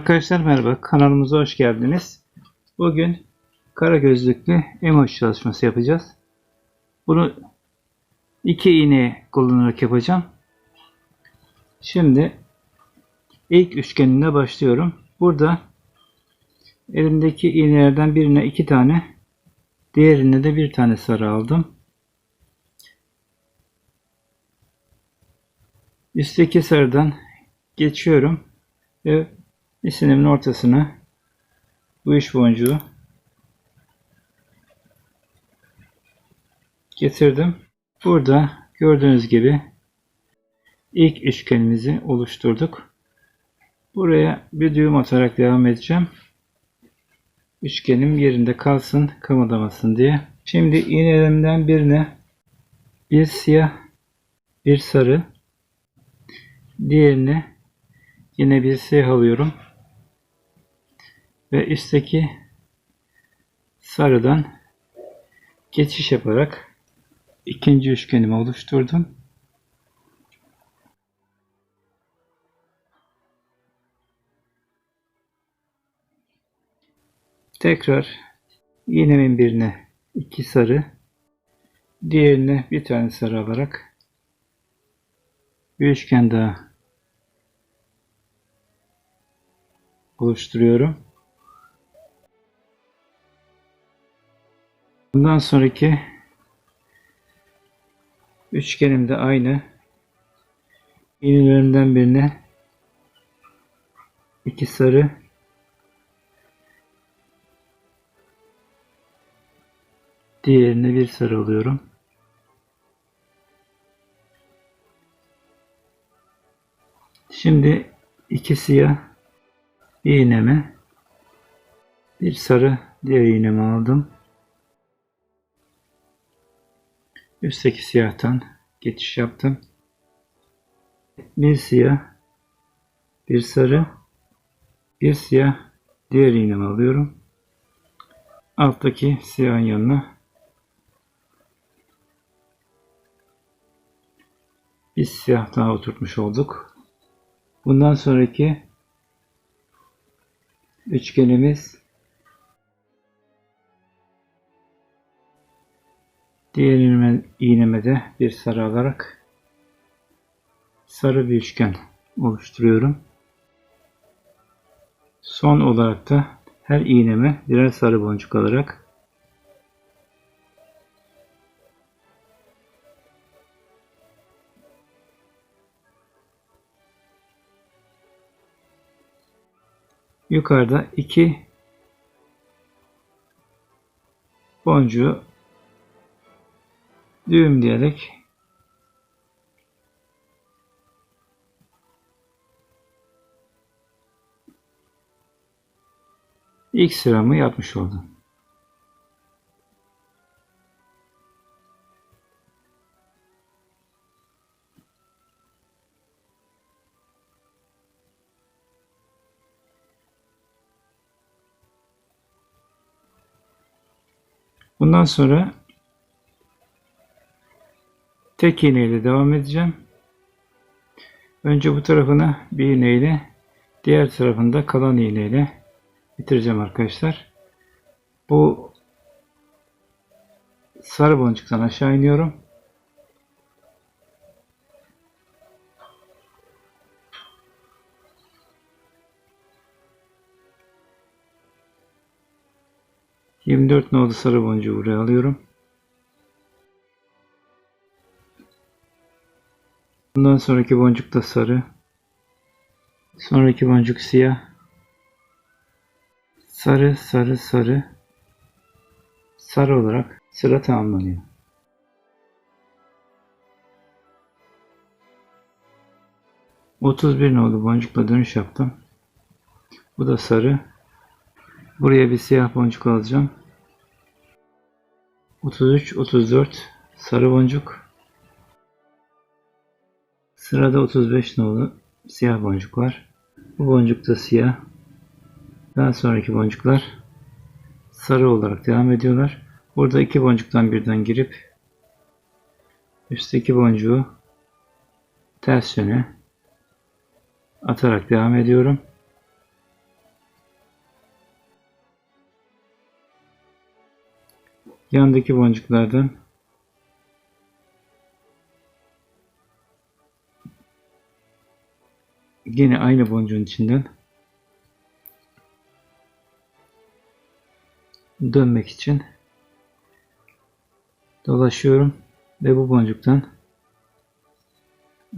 Arkadaşlar merhaba, kanalımıza hoş geldiniz. Bugün kara gözlüklü emoji çalışması yapacağız. Bunu iki iğne kullanarak yapacağım. Şimdi ilk üçgenine başlıyorum. Burada elimdeki iğnelerden birine iki tane, diğerine de bir tane sarı aldım. Üstteki sarıdan geçiyorum ve İsinimin ortasına bu iş boncuğu getirdim. Burada gördüğünüz gibi ilk üçgenimizi oluşturduk. Buraya bir düğüm atarak devam edeceğim. Üçgenim yerinde kalsın, kımıldamasın diye. Şimdi iğnelerimden birine bir siyah, bir sarı, diğerine yine bir siyah alıyorum ve üstteki sarıdan geçiş yaparak ikinci üçgenimi oluşturdum. Tekrar iğnemin birine iki sarı, diğerine bir tane sarı alarak bir üçgen daha oluşturuyorum. Bundan sonraki üçgenim de aynı. İğnelerimden birine iki sarı diğerine bir sarı alıyorum. Şimdi iki siyah iğnemi bir sarı diğer iğnemi aldım. Üstteki siyahtan geçiş yaptım. Bir siyah, bir sarı, bir siyah, diğer iğnemi alıyorum. Alttaki siyahın yanına bir siyah daha oturtmuş olduk. Bundan sonraki üçgenimiz Diğer iğneme, de bir sarı alarak sarı bir üçgen oluşturuyorum. Son olarak da her iğneme birer sarı boncuk alarak yukarıda iki boncuğu düğüm diyerek ilk sıramı yapmış oldum. Bundan sonra Tek iğneyle devam edeceğim. Önce bu tarafına bir iğneyle diğer tarafında kalan iğneyle bitireceğim arkadaşlar. Bu sarı boncuktan aşağı iniyorum. Yirmi dört nolu sarı boncuğu buraya alıyorum. Bundan sonraki boncuk da sarı. Sonraki boncuk siyah. Sarı, sarı, sarı. Sarı olarak sıra tamamlanıyor. Otuz bir nolu boncukla dönüş yaptım. Bu da sarı. Buraya bir siyah boncuk alacağım. 33, 34 sarı boncuk. Sırada 35 nolu siyah boncuk var. Bu boncuk da siyah. Daha sonraki boncuklar sarı olarak devam ediyorlar. Burada iki boncuktan birden girip üstteki boncuğu ters yöne atarak devam ediyorum. Yandaki boncuklardan yine aynı boncuğun içinden dönmek için dolaşıyorum ve bu boncuktan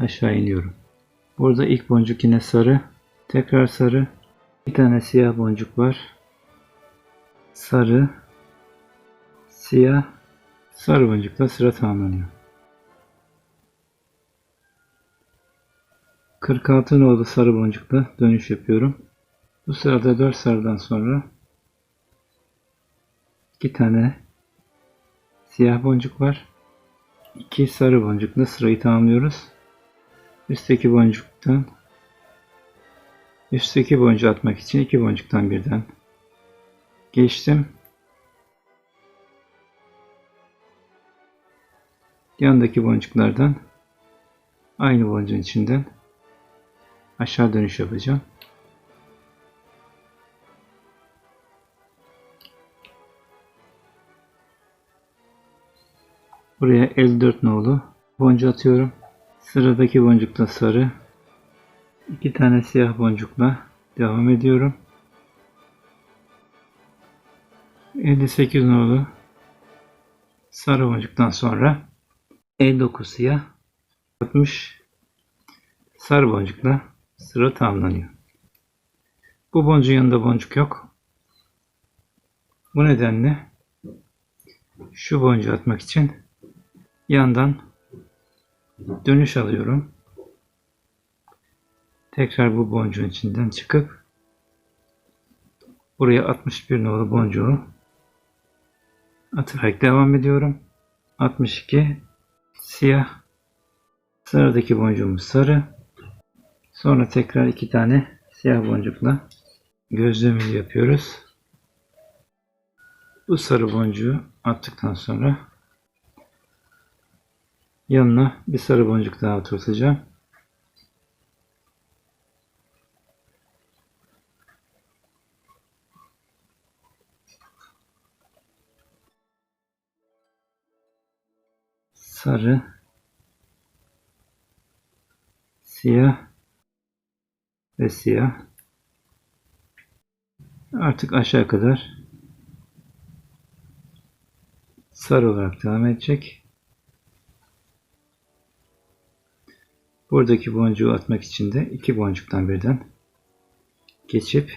aşağı iniyorum. Burada ilk boncuk yine sarı, tekrar sarı, bir tane siyah boncuk var. Sarı, siyah, sarı boncukla sıra tamamlanıyor. 46 nolu sarı boncukla dönüş yapıyorum. Bu sırada 4 sarıdan sonra iki tane siyah boncuk var. 2 sarı boncukla sırayı tamamlıyoruz. Üstteki boncuktan üstteki boncuğu atmak için iki boncuktan birden geçtim. Yandaki boncuklardan aynı boncuğun içinden aşağı dönüş yapacağım. Buraya 54 nolu boncuğu atıyorum. Sıradaki boncukta sarı. iki tane siyah boncukla devam ediyorum. 58 nolu sarı boncuktan sonra 59 siyah 60 sarı boncukla sıra tamamlanıyor. Bu boncuğun yanında boncuk yok. Bu nedenle şu boncuğu atmak için yandan dönüş alıyorum. Tekrar bu boncuğun içinden çıkıp buraya 61 nolu boncuğu atarak devam ediyorum. 62 siyah sıradaki boncuğumuz sarı sonra tekrar iki tane siyah boncukla gözlemini yapıyoruz. Bu sarı boncuğu attıktan sonra yanına bir sarı boncuk daha oturtacağım. sarı, siyah ve siyah. Artık aşağı kadar sarı olarak devam edecek. Buradaki boncuğu atmak için de iki boncuktan birden geçip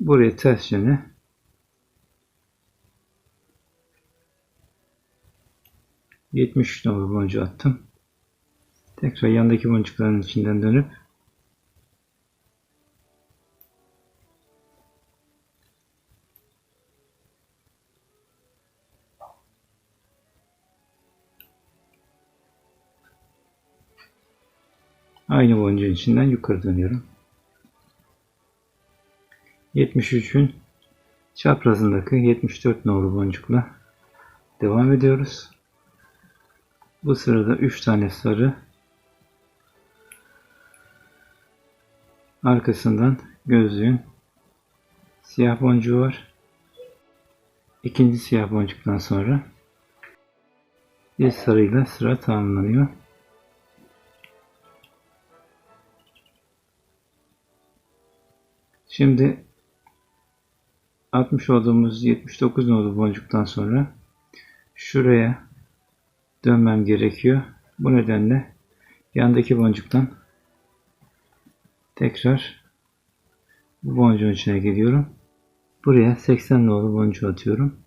buraya ters yöne 73 numaralı boncuğu attım. Tekrar yandaki boncukların içinden dönüp aynı boncuğun içinden yukarı dönüyorum. 73'ün çaprazındaki 74 numaralı boncukla devam ediyoruz. Bu sırada 3 tane sarı arkasından gözlüğün siyah boncuğu var. İkinci siyah boncuktan sonra bir sarıyla sıra tamamlanıyor. Şimdi 60 olduğumuz 79 nolu boncuktan sonra şuraya dönmem gerekiyor. Bu nedenle yandaki boncuktan tekrar bu boncuğun içine geliyorum. Buraya 80 nolu boncuğu atıyorum.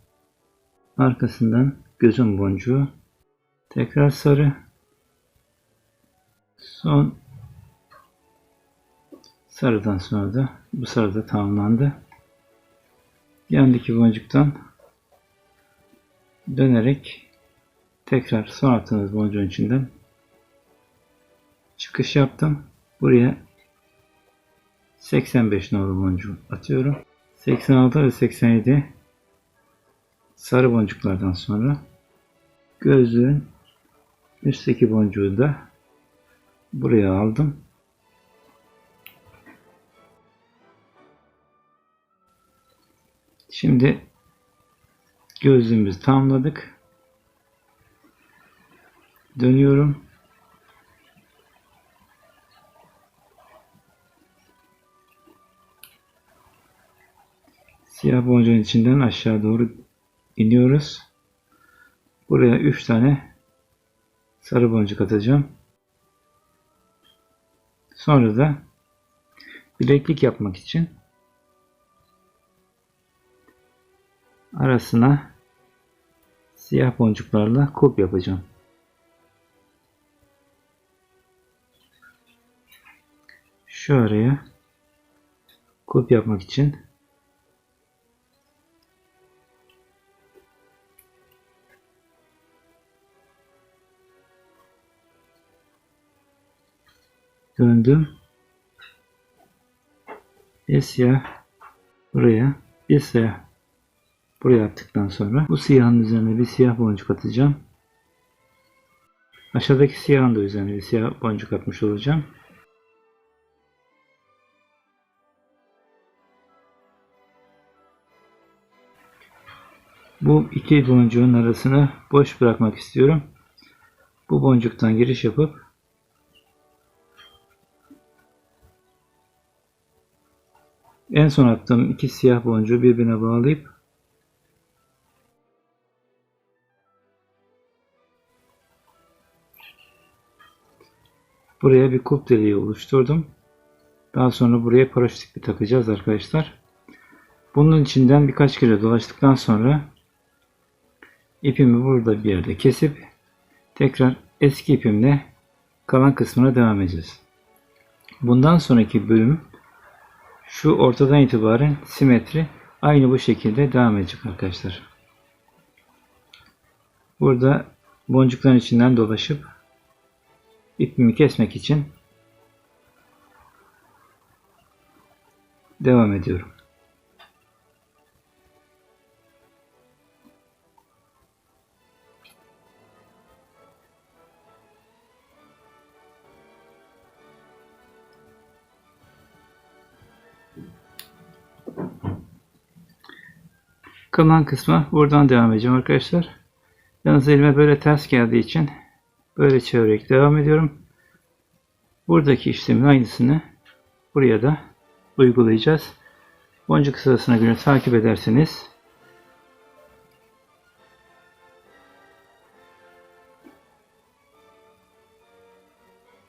Arkasından gözüm boncuğu. Tekrar sarı. Son sarıdan sonra da bu sarıda tamamlandı. Yandaki boncuktan dönerek Tekrar son attığınız boncuğun içinden çıkış yaptım. Buraya 85 numaralı boncuğu atıyorum. 86 ve 87 sarı boncuklardan sonra gözlüğün üstteki boncuğu da buraya aldım. Şimdi Gözlüğümüzü tamamladık. Dönüyorum. Siyah boncuğun içinden aşağı doğru iniyoruz. Buraya 3 tane sarı boncuk atacağım. Sonra da bileklik yapmak için arasına siyah boncuklarla kulp yapacağım. Şu araya kulp yapmak için döndüm. Bir siyah buraya, bir siyah buraya attıktan sonra bu siyahın üzerine bir siyah boncuk atacağım. Aşağıdaki siyahın da üzerine bir siyah boncuk atmış olacağım. Bu iki boncuğun arasını boş bırakmak istiyorum. Bu boncuktan giriş yapıp En son attığım iki siyah boncuğu birbirine bağlayıp buraya bir kulp deliği oluşturdum. Daha sonra buraya paraşüt ipi takacağız arkadaşlar. Bunun içinden birkaç kere dolaştıktan sonra ipimi burada bir yerde kesip tekrar eski ipimle kalan kısmına devam edeceğiz. Bundan sonraki bölüm şu ortadan itibaren simetri aynı bu şekilde devam edecek arkadaşlar. Burada boncukların içinden dolaşıp ipimi kesmek için devam ediyorum. Kalan kısmı buradan devam edeceğim arkadaşlar. Yalnız elime böyle ters geldiği için böyle çevirerek devam ediyorum. Buradaki işlemin aynısını buraya da uygulayacağız. Boncuk sırasına göre takip ederseniz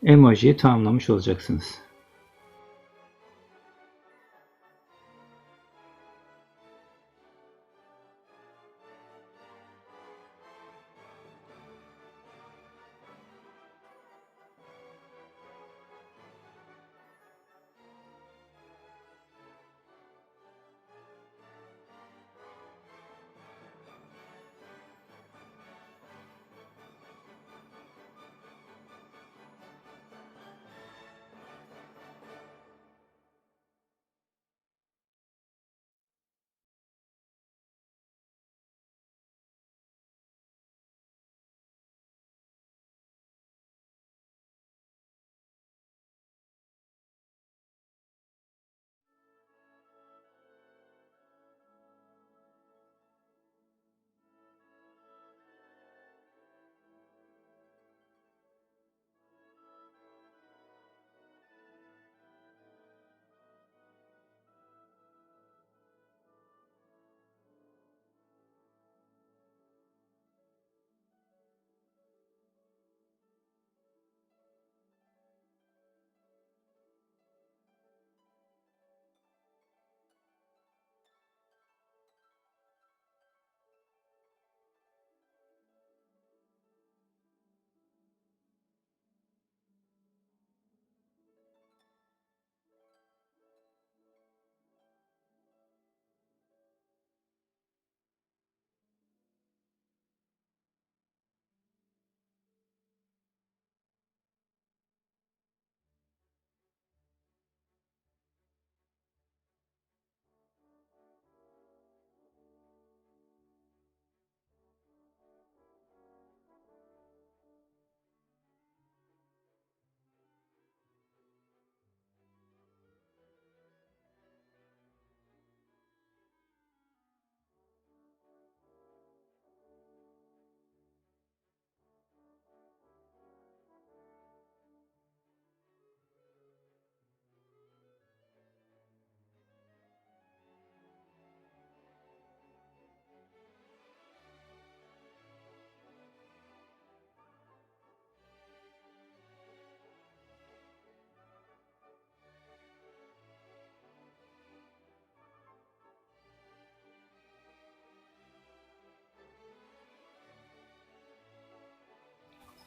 emojiyi tamamlamış olacaksınız.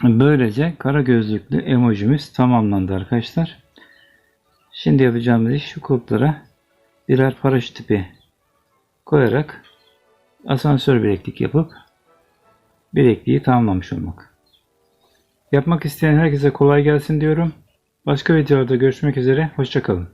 Böylece kara gözlüklü emojimiz tamamlandı arkadaşlar. Şimdi yapacağımız iş şu kulplara birer paraşüt tipi koyarak asansör bileklik yapıp bilekliği tamamlamış olmak. Yapmak isteyen herkese kolay gelsin diyorum. Başka videoda görüşmek üzere. Hoşçakalın.